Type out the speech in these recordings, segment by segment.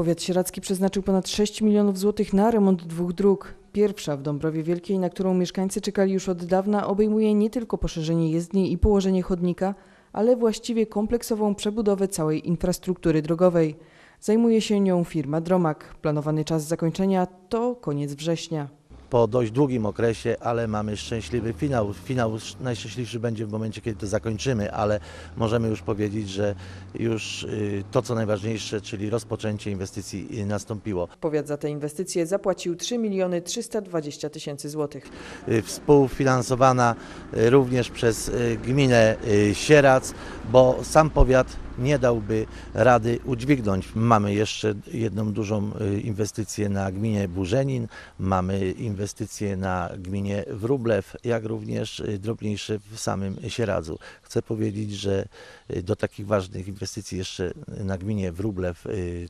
Powiat sieradzki przeznaczył ponad 6 milionów złotych na remont dwóch dróg. Pierwsza w Dąbrowie Wielkiej, na którą mieszkańcy czekali już od dawna, obejmuje nie tylko poszerzenie jezdni i położenie chodnika, ale właściwie kompleksową przebudowę całej infrastruktury drogowej. Zajmuje się nią firma Dromak. Planowany czas zakończenia to koniec września. Po dość długim okresie, ale mamy szczęśliwy finał. Finał najszczęśliwszy będzie w momencie, kiedy to zakończymy, ale możemy już powiedzieć, że już y, to, co najważniejsze, czyli rozpoczęcie inwestycji y, nastąpiło. Powiat za te inwestycje zapłacił 3 miliony 320 tysięcy złotych. Y, Współfinansowana również przez gminę Sierac, bo sam powiat nie dałby rady udźwignąć. Mamy jeszcze jedną dużą y, inwestycję na gminie Burzenin, mamy inwestycje na gminie Wróblew, jak również y, drobniejsze w samym Sieradzu. Chcę powiedzieć, że y, do takich ważnych inwestycji jeszcze na gminie Wróblew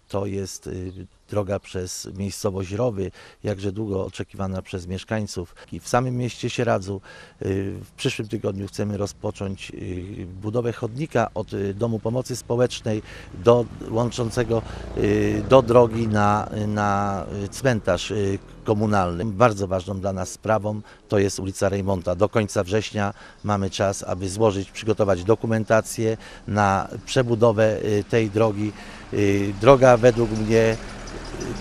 to jest droga przez miejscowość Rowy, jakże długo oczekiwana przez mieszkańców. I w samym mieście Sieradzu y, w przyszłym tygodniu chcemy rozpocząć y, budowę chodnika od y, Domu Pomocy Społecznej do łączącego do drogi na, na cmentarz komunalny. Bardzo ważną dla nas sprawą to jest ulica Rejmonta. Do końca września mamy czas, aby złożyć, przygotować dokumentację na przebudowę tej drogi. Droga według mnie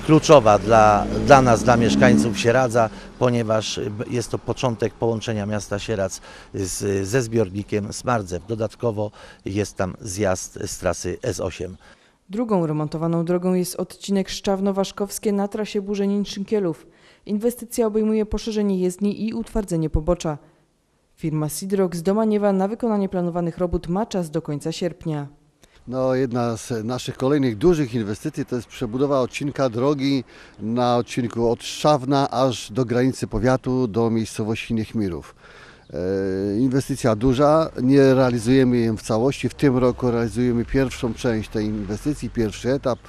kluczowa dla, dla nas, dla mieszkańców Sieradza, ponieważ jest to początek połączenia miasta Sieradz z, ze zbiornikiem Smardzew. Dodatkowo jest tam zjazd z trasy S8. Drugą remontowaną drogą jest odcinek Szczawno-Waszkowskie na trasie Burzenin-Szynkielów. Inwestycja obejmuje poszerzenie jezdni i utwardzenie pobocza. Firma Sidrox z Domaniewa na wykonanie planowanych robót ma czas do końca sierpnia. No, jedna z naszych kolejnych dużych inwestycji to jest przebudowa odcinka drogi na odcinku od Szczawna aż do granicy powiatu, do miejscowości Niechmirów. E, Inwestycja duża, nie realizujemy jej w całości. W tym roku realizujemy pierwszą część tej inwestycji, pierwszy etap.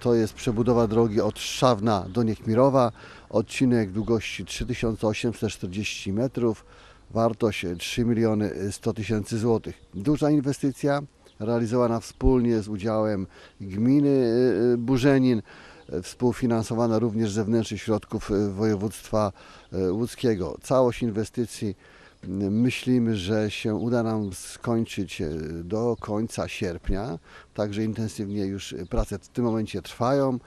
To jest przebudowa drogi od Szczawna do Niechmirowa. Odcinek długości 3840 metrów, wartość 3 miliony 100 tysięcy złotych. Duża inwestycja, realizowana wspólnie z udziałem gminy y, y, Burzenin, współfinansowana również z zewnętrznych środków y, województwa łódzkiego. Całość inwestycji myślimy, że się uda nam skończyć do końca sierpnia, także intensywnie już prace w tym momencie trwają.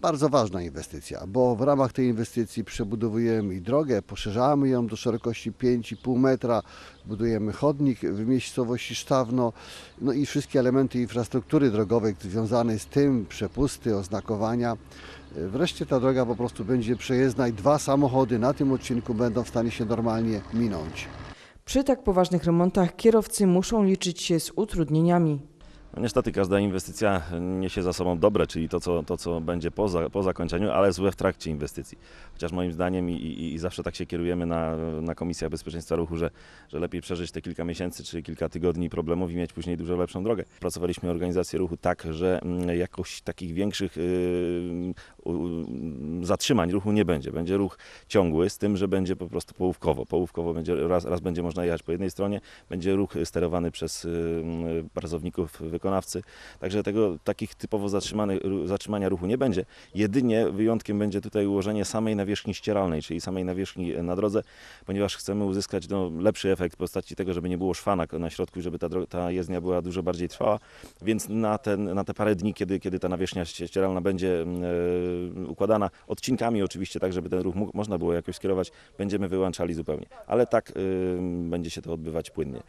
Bardzo ważna inwestycja, bo w ramach tej inwestycji przebudowujemy i drogę, poszerzamy ją do szerokości 5,5 metra, budujemy chodnik w miejscowości Sztawno, no i wszystkie elementy infrastruktury drogowej związane z tym, przepusty, oznakowania. Wreszcie ta droga po prostu będzie przejezdna i dwa samochody na tym odcinku będą w stanie się normalnie minąć. Przy tak poważnych remontach kierowcy muszą liczyć się z utrudnieniami. No niestety każda inwestycja niesie za sobą dobre, czyli to, co, to, co będzie po, za, po zakończeniu, ale złe w trakcie inwestycji. Chociaż moim zdaniem i, i, i zawsze tak się kierujemy na, na Komisjach Bezpieczeństwa Ruchu, że, że lepiej przeżyć te kilka miesięcy czy kilka tygodni problemów i mieć później dużo lepszą drogę. Pracowaliśmy organizację ruchu tak, że mm, jakoś takich większych u- zatrzymań ruchu nie będzie. Będzie ruch ciągły, z tym, że będzie po prostu połówkowo. Połówkowo będzie, raz, raz będzie można jechać po jednej stronie, będzie ruch sterowany przez yy, pracowników wykonawcy. Także tego takich typowo zatrzymania ruchu nie będzie. Jedynie wyjątkiem będzie tutaj ułożenie samej nawierzchni ścieralnej, czyli samej nawierzchni na drodze, ponieważ chcemy uzyskać no, lepszy efekt w postaci tego, żeby nie było szwana na środku żeby ta, ta jezdnia była dużo bardziej trwała. Więc na, ten, na te parę dni, kiedy, kiedy ta nawierzchnia ście- ścieralna będzie e, układana odcinkami oczywiście, tak żeby ten ruch mógł, można było jakoś skierować, będziemy wyłączali zupełnie. Ale tak e, będzie się to odbywać płynnie.